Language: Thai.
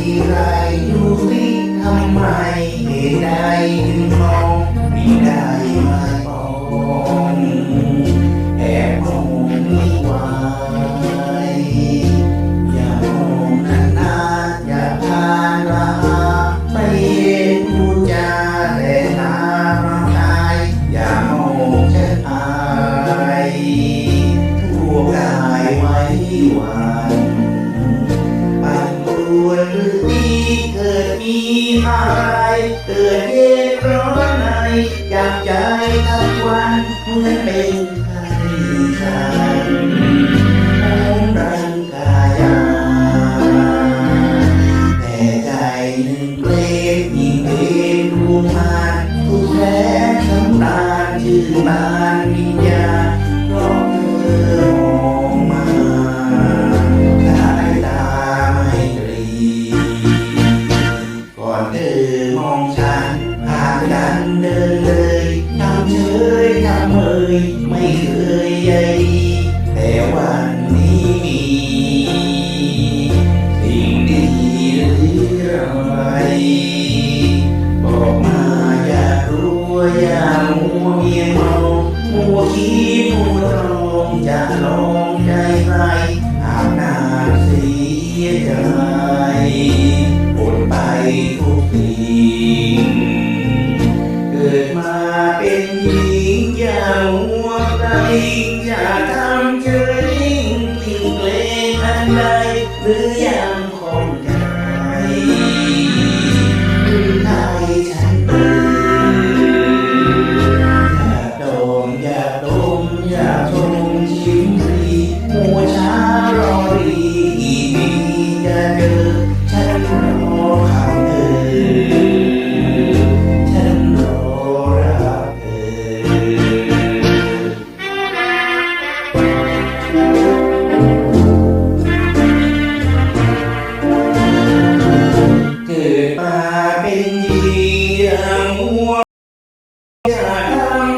ทีไรดูสิทำไมเหตุใดถึงมองไม่ได้มาปองแอบมองไม่ไหวอย่ามองนานๆอย่าพาลาไม่เห็นพูดจาแต่ตาร่างกายอย่ามองฉันอายทั่วกายไว้วัน ดหรือดีเกิดมีอะไรเกิดเย็นร้อนในอยากใจทั้งวันเหมือนเป็นใครฉันมองรังกายแต่ใจหนึ่งเกรงยิ่งเอ็นรวมมาทุกแสนสำราชื่นบานวิญญาณเพราะเธอ ไม่เค ลิงอย่าทำเฉยยิ่งกลิ่งเลงอันใดหรือยังค 呀。